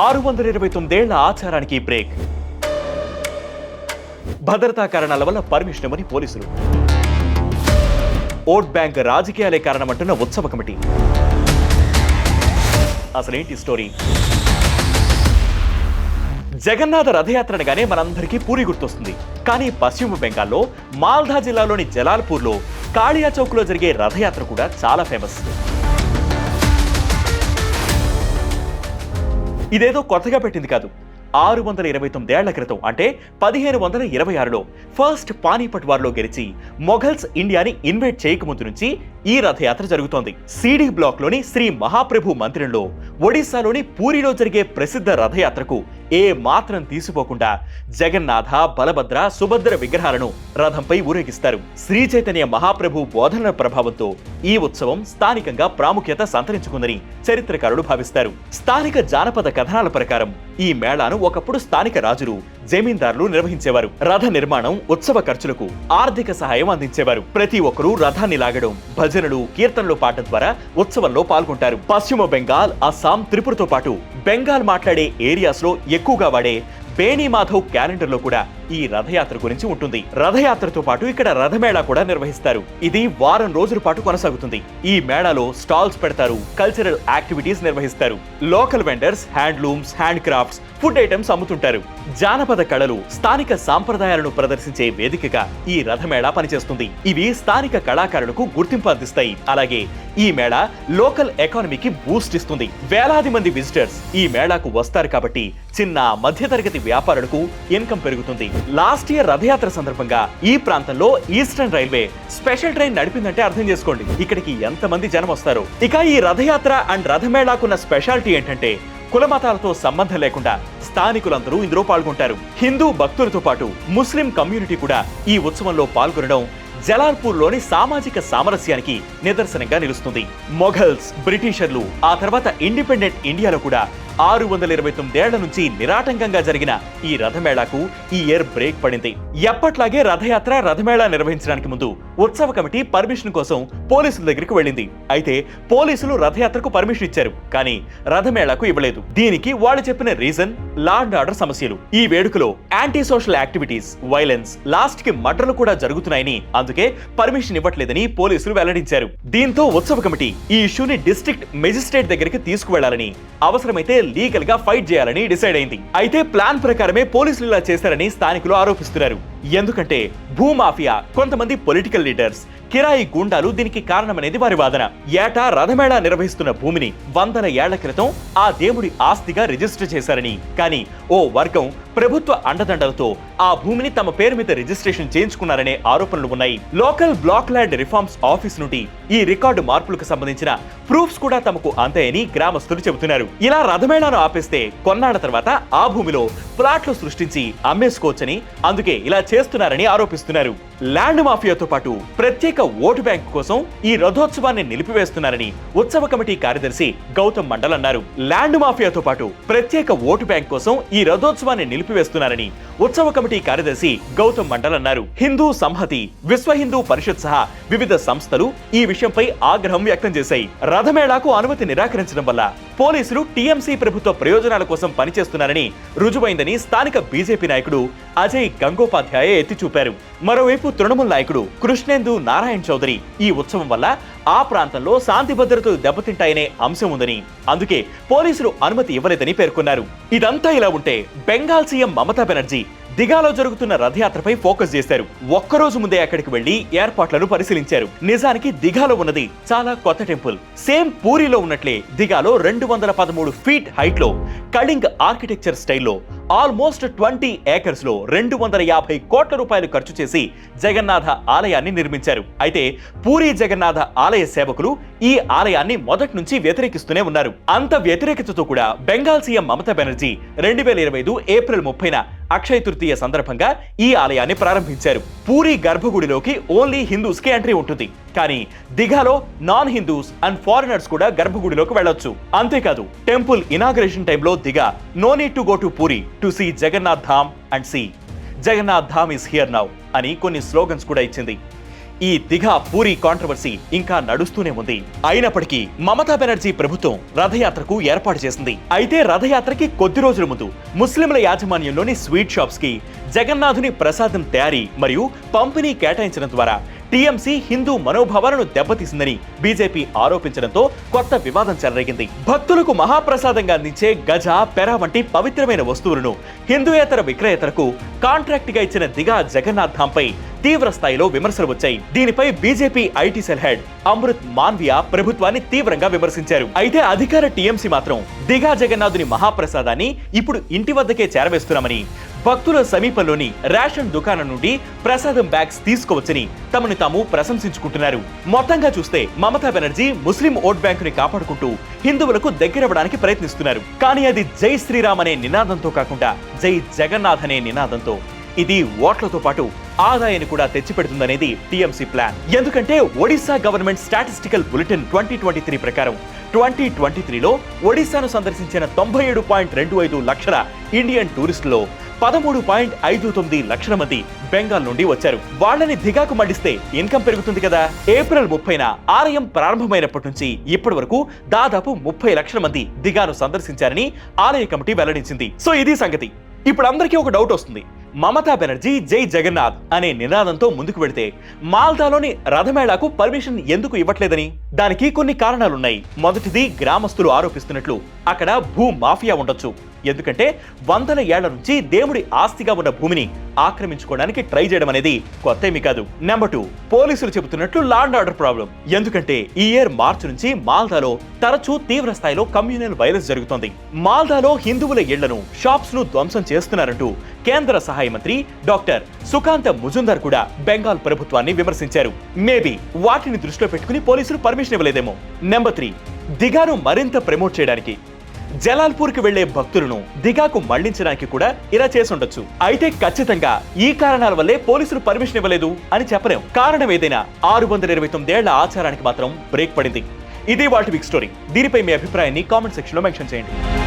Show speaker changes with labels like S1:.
S1: ఆరు వందల ఇరవై తొమ్మిదేళ్ళ ఆచారానికి బ్రేక్. భద్రతా కారణాల వల్ల పర్మిషన్ ఇవ్వని పోలీసులు. ఓట్ బ్యాంక్ రాజకీయాలే కారణమంటున్న ఉత్సవ కమిటీ. అసలేంటి స్టోరీ? జగన్నాథ రథయాత్రనగానే మనందరికీ పూరి గుర్తొస్తుంది. కానీ పశ్చిమ బెంగాల్లో మాల్దా జిల్లాలోని జలాల్పూర్లో కాళియా చౌక్లో జరిగే రథయాత్ర కూడా చాలా ఫేమస్. ఇదేదో కొత్తగా పెట్టింది కాదు. ఆరు వందల ఇరవై తొమ్మిదేళ్ళ క్రితం అంటే పదిహేను వందల ఇరవై ఆరులో ఫస్ట్ పానీపట్ వార్లో గెలిచి మొఘల్స్ ఇండియాని ఇన్వైట్ చేయకముందు నుంచి ఈ రథయాత్ర జరుగుతోంది. సిడి బ్లాక్లోని శ్రీ మహాప్రభు మందిరంలో ఒడిశాలోని పూరిలో జరిగే ప్రసిద్ధ రథయాత్రకు ఏ మాత్రం తీసిపోకుండా జగన్నాథ బలభద్ర సుభద్ర విగ్రహాలను రథంపై ఊరేగిస్తారు. శ్రీ చైతన్య మహాప్రభు బోధనల ప్రభావంతో ఈ ఉత్సవం స్థానికంగా ప్రాముఖ్యత సంతరించుకుందని చరిత్రకారులు భావిస్తారు. స్థానిక జానపద కథనాల ప్రకారం ఈ మేళాను ఒకప్పుడు స్థానిక రాజులు జమీందారులు నిర్వహించేవారు. రథ నిర్మాణం ఉత్సవ ఖర్చులకు ఆర్థిక సహాయం అందించేవారు. ప్రతి ఒక్కరూ రథాన్ని లాగడం భజనలు కీర్తనలు పాడటం ద్వారా ఉత్సవంలో పాల్గొంటారు. పశ్చిమ బెంగాల్ అస్సాం త్రిపురతో పాటు బెంగాల్ మాట్లాడే ఏరియాస్లో ఎక్కువగా వాడే బేణి మాధవ్ కూడా ఈ రథయాత్ర గురించి ఉంటుంది. రథయాత్రతో పాటు ఇక్కడ రథమేళా కూడా నిర్వహిస్తారు. ఇది వారం రోజుల పాటు కొనసాగుతుంది. ఈ మేళాలో స్టాల్స్ పెడతారు కల్చరల్ యాక్టివిటీస్ నిర్వహిస్తారు. Local vendors handlooms hand crafts food items అమ్ముతుంటారు. జానపద కళలు స్థానిక సాంప్రదాయాలను ప్రదర్శించే వేదికగా ఈ రథమేళా పనిచేస్తుంది. ఇవి స్థానిక కళాకారులకు గుర్తింపు అందిస్తాయి. అలాగే ఈ మేళా లోకల్ ఎకానమీకి బూస్ట్ ఇస్తుంది. వేలాది మంది విజిటర్స్ ఈ మేళాకు వస్తారు కాబట్టి చిన్న మధ్యతరగతి వ్యాపారులకు ఇన్కమ్ పెరుగుతుంది. లాస్ట్ ఇయర్ రథయాత్ర సందర్భంగా ఈ ప్రాంతంలో ఈస్టర్న్ రైల్వే స్పెషల్ ట్రైన్ నడిపిందంటే అర్థం చేసుకోండి. ఇక్కడికి ఎంతమంది జనం వస్తారు? ఇక ఈ రథయాత్ర అండ్ రథమేళాకున్న స్పెషాలిటీ ఏంటంటే కుల మతాలతో సంబంధం లేకుండా స్థానికులందరూ ఇందులో పాల్గొంటారు. హిందూ భక్తులతో పాటు ముస్లిం కమ్యూనిటీ కూడా ఈ ఉత్సవంలో పాల్గొనడం జలాల్పూర్లోని సామాజిక సామరస్యానికి నిదర్శనంగా నిలుస్తుంది. మొఘల్స్ బ్రిటిషర్లు ఆ తర్వాత ఇండిపెండెంట్ ఇండియాలో కూడా ఆరు వందల ఇరవై తొమ్మిదేళ్ళ నుంచి నిరాటంకంగా జరిగిన ఈ రథమేళాకు ఈ ఇయర్ బ్రేక్ పడింది. ఎప్పట్లాగే రథయాత్ర రథమేళా నిర్వహించడానికి ముందు ఉత్సవ కమిటీ పర్మిషన్ కోసం పోలీసుల దగ్గరికి వెళ్ళింది. అయితే పోలీసులు రథయాత్రకు పర్మిషన్ ఇచ్చారు కానీ రథమేళాకు ఇవ్వలేదు. దీనికి వాళ్ళు చెప్పిన రీజన్ లా అండ్ ఆర్డర్ సమస్యలు. ఈ వేడుకలో యాంటీ సోషల్ యాక్టివిటీస్ వైలెన్స్ లాస్ట్కి మర్డర్లు కూడా జరుగుతున్నాయని అందుకే పర్మిషన్ ఇవ్వట్లేదని పోలీసులు వెల్లడించారు. దీంతో ఉత్సవ కమిటీ ఈ ఇష్యూని డిస్ట్రిక్ట్ మెజిస్ట్రేట్ దగ్గరికి తీసుకువెళ్ళాలని అవసరమైతే లీగల్గా ఫైట్ చేయాలని డిసైడ్ అయింది. అయితే ప్లాన్ ప్రకారమే పోలీసులు ఇలా చేశారని స్థానికులు ఆరోపిస్తున్నారు. ఎందుకంటే భూమాఫియా కొంతమంది పొలిటికల్ లీడర్స్ కిరాయి గూండాలు దీనికి కారణమనేది వారి వాదన. ఏటా రథమేళా నిర్వహిస్తున్న భూమిని వందల ఏళ్ళ క్రితం ఆ దేవుడి ఆస్తిగా రిజిస్టర్ చేశారని. కానీ ఓ వర్గం ప్రభుత్వ అండదండలతో ఆ భూమిని తమ పేరు మీద రిజిస్ట్రేషన్ చేయించుకున్నారనే ఆరోపణలు ఉన్నాయి. Local block land reforms office నుండి ఈ రికార్డు మార్పులకు సంబంధించిన ప్రూఫ్స్ కూడా తమకు అంతాయని గ్రామస్తులు చెబుతున్నారు. ఇలా రథమేళాను ఆపేస్తే కొన్నాళ్ళ తర్వాత ఆ భూమిలో ప్లాట్లు సృష్టించి అమ్మేసుకోవచ్చని అందుకే ఇలా చేస్తున్నారని ఆరోపిస్తున్నారు. ల్యాండ్ మాఫియాతో పాటు ప్రత్యేక ఓటు బ్యాంక్ కోసం ఈ రథోత్సవాన్ని నిలిపివేస్తున్నారని ఉత్సవ కమిటీ కార్యదర్శి గౌతమ్ మండల్ అన్నారు. ల్యాండ్ మాఫియాతో పాటు ప్రత్యేక ఓటు బ్యాంక్ కోసం ఈ రథోత్సవాన్ని నిలిపివేస్తున్నారని ఉత్సవ కమిటీ కార్యదర్శి గౌతమ్ మండల్ అన్నారు. హిందూ సంహతి విశ్వ హిందూ పరిషత్ సహా వివిధ సంస్థలు ఈ విషయంపై ఆగ్రహం వ్యక్తం చేశాయి. రథమేళాకు అనుమతి నిరాకరించడం వల్ల పోలీసులు టీఎంసీ ప్రభుత్వ ప్రయోజనాల కోసం పనిచేస్తున్నారని రుజువైందని స్థానిక బీజేపీ నాయకుడు అజయ్ గంగోపాధ్యాయ ఎత్తి చూపారు మరోవైపు తృణమూల్ నాయకుడు కృష్ణేందు నారాయణ చౌదరి. ఈ ఉత్సవం వల్ల ఆ ప్రాంతంలో శాంతి భద్రతలు దెబ్బతింటాయనే అంశం ఉందని అందుకే పోలీసులు అనుమతి ఇవ్వలేదని పేర్కొన్నారు. ఇదంతా ఇలా ఉంటే బెంగాల్ సీఎం మమతా బెనర్జీ దిగాలో జరుగుతున్న రథయాత్రపై ఫోకస్ చేశారు. ఒక్కరోజు ముందే అక్కడికి వెళ్ళి ఏర్పాట్లను పరిశీలించారు. నిజానికి దిగాలో ఉన్నది చాలా కొత్త టెంపుల్. సేమ్ పూరిలో ఉన్నట్లే దిగాలో రెండు వందల పదమూడు ఫీట్ హైట్లో కళింగ్ ఆర్కిటెక్చర్ స్టైల్లో ఆల్మోస్ట్ ట్వంటీ ఏకర్స్లో రెండు వందల యాభై కోట్ల రూపాయలు ఖర్చు చేసి జగన్నాథ ఆలయాన్ని నిర్మించారు. అయితే పూరి జగన్నాథ ఆలయ సేవకులు ఈ ఆలయాన్ని మొదటి నుంచి వ్యతిరేకిస్తూనే ఉన్నారు. అంత వ్యతిరేకతతో కూడా బెంగాల్ సీఎం మమతా బెనర్జీ రెండు వేల ఇరవై ఐదు ఏప్రిల్ ముప్పైన అక్షయ తృతీయ సందర్భంగా ఈ ఆలయాన్ని ప్రారంభించారు. పూరి గర్భగుడిలోకి ఓన్లీ హిందూస్కి ఎంట్రీ ఉంటుంది. కానీ దిఘాలో నాన్ హిందూస్ అండ్ ఫారినర్స్ కూడా గర్భగుడిలోకి వెళ్ళొచ్చు. అంతేకాదు టెంపుల్ ఇనాగ్రేషన్ టైంలో Digha no need to go to Puri to see Jagannath Dham and see Jagannath Dham is here now అని కొన్ని స్లోగన్స్ కూడా ఇచ్చింది. ఈ దిఘా పూరి కాంట్రవర్సీ ఇంకా నడుస్తూనే ఉంది. అయినప్పటికీ మమతా బెనర్జీ ప్రభుత్వం రథయాత్రకు ఏర్పాటు చేసింది. అయితే రథయాత్రకి కొద్ది రోజుల ముందు ముస్లింల యాజమాన్యంలోని స్వీట్ షాప్స్కి జగన్నాథుని ప్రసాదం తయారీ మరియు పంపిణీ కేటాయించడం ద్వారా టీఎంసీ హిందూ మనోభావాలను దెబ్బతీసిందని బీజేపీ ఆరోపించడంతో కొత్త వివాదం చెలరేగింది. భక్తులకు మహాప్రసాదంగా అందించే గజ పెర వంటి పవిత్రమైన వస్తువులను హిందూయేతర విక్రేతలకు కాంట్రాక్ట్గా ఇచ్చిన దిగా జగన్నాథ్ ధాంపై తీవ్ర స్థాయిలో విమర్శలు వచ్చాయి. దీనిపై BJP IT cell head Amit Malviya ప్రభుత్వాన్ని తీవ్రంగా విమర్శించారు. అయితే అధికార టీఎంసీ మాత్రం దిగా జగన్నాథుని మహాప్రసాదాన్ని ఇప్పుడు ఇంటి వద్దకే చేరవేస్తున్నామని భక్తుల సమీపంలోని రేషన్ దుకాణం నుండి ప్రసాదం బ్యాగ్స్ తీసుకోవచ్చని తమను తాము ప్రశంసించుకుంటున్నారు. మొత్తంగా చూస్తే మమతా బెనర్జీ ముస్లిం ఓట్ బ్యాంకుని కాపాడుకుంటూ హిందువులకు దగ్గరవ్వడానికి ప్రయత్నిస్తున్నారు. కానీ అది జై శ్రీరామ్ అనే నినాదంతో కాకుండా జై జగన్నాథ్ అనే నినాదంతో. ఇది ఓట్లతో పాటు ఆదాయాన్ని కూడా తెచ్చిపెడుతుందనేది టీఎంసీ ప్లాన్. ఎందుకంటే Odisha government statistical bulletin twenty twenty three ప్రకారం ట్వంటీ ట్వంటీ త్రీలో ఒడిశాను సందర్శించిన తొంభై ఏడు పాయింట్ రెండు ఐదు లక్షల ఇండియన్ టూరిస్టులో పదమూడు పాయింట్ ఐదు తొమ్మిది లక్షల మంది బెంగాల్ నుండి వచ్చారు. వాళ్ళని దిగాకు మండిస్తే ఇన్కమ్ పెరుగుతుంది కదా. ఏప్రిల్ ముప్పైన ఆలయం ప్రారంభమైనప్పటి నుంచి ఇప్పటి వరకు దాదాపు ముప్పై లక్షల మంది దిగాను సందర్శించారని ఆలయ కమిటీ వెల్లడించింది. సో ఇది సంగతి. ఇప్పుడు అందరికీ ఒక డౌట్ వస్తుంది. మమతా బెనర్జీ జై జగన్నాథ్ అనే నినాదంతో ముందుకు వెడితే మాల్దాలోని రథమేళాకు పర్మిషన్ ఎందుకు ఇవ్వట్లేదని? దానికి కొన్ని కారణాలున్నాయి. మొదటిది గ్రామస్తులు ఆరోపిస్తున్నట్లు. అక్కడ భూ మాఫియా ఉండొచ్చు. ఎందుకంటే వందల ఏళ్ళ నుంచి దేవుడి ఆస్తిగా ఉన్న భూమిని ఆక్రమించుకోవడానికి ట్రై చేయడం అనేది కొత్త ఏమీ కాదు. నెంబర్ టూ పోలీసులు చెబుతున్నట్లు లాండ్ ఆర్డర్ ప్రాబ్లం. ఎందుకంటే ఈ ఇయర్ మార్చి నుంచి మాల్దాలో తరచూ తీవ్ర స్థాయిలో కమ్యూనల్ వైరస్ జరుగుతోంది. మాల్దాలో హిందువుల ఇళ్ళను షాప్స్ను ధ్వంసం చేస్తున్నారంటూ కేంద్ర సహాయ మంత్రి డాక్టర్ సుకాంత ముజుందర్ కూడా బెంగాల్ ప్రభుత్వాన్ని విమర్శించారు. మేబీ వాటిని దృష్టిలో పెట్టుకుని పోలీసులు పర్మిషన్ ఇవ్వలేదేమో. నెంబర్ త్రీ దిగాను మరింత ప్రమోట్ చేయడానికి. జలాల్పూర్కి వెళ్ళే భక్తులను దిగాకు మళ్ళించడానికి కూడా ఇలా చేసుండొచ్చు. అయితే ఖచ్చితంగా ఈ కారణాల వల్లే పోలీసులు పర్మిషన్ ఇవ్వలేదు అని చెప్పలేం. కారణం ఏదైనా ఆరు వందల ఇరవై తొమ్మిదేళ్ళ ఆచారానికి మాత్రం బ్రేక్ పడింది. ఇదే వాటి బిగ్ స్టోరీ. దీనిపై మీ అభిప్రాయాన్ని కామెంట్ సెక్షన్లో మెన్షన్ చేయండి.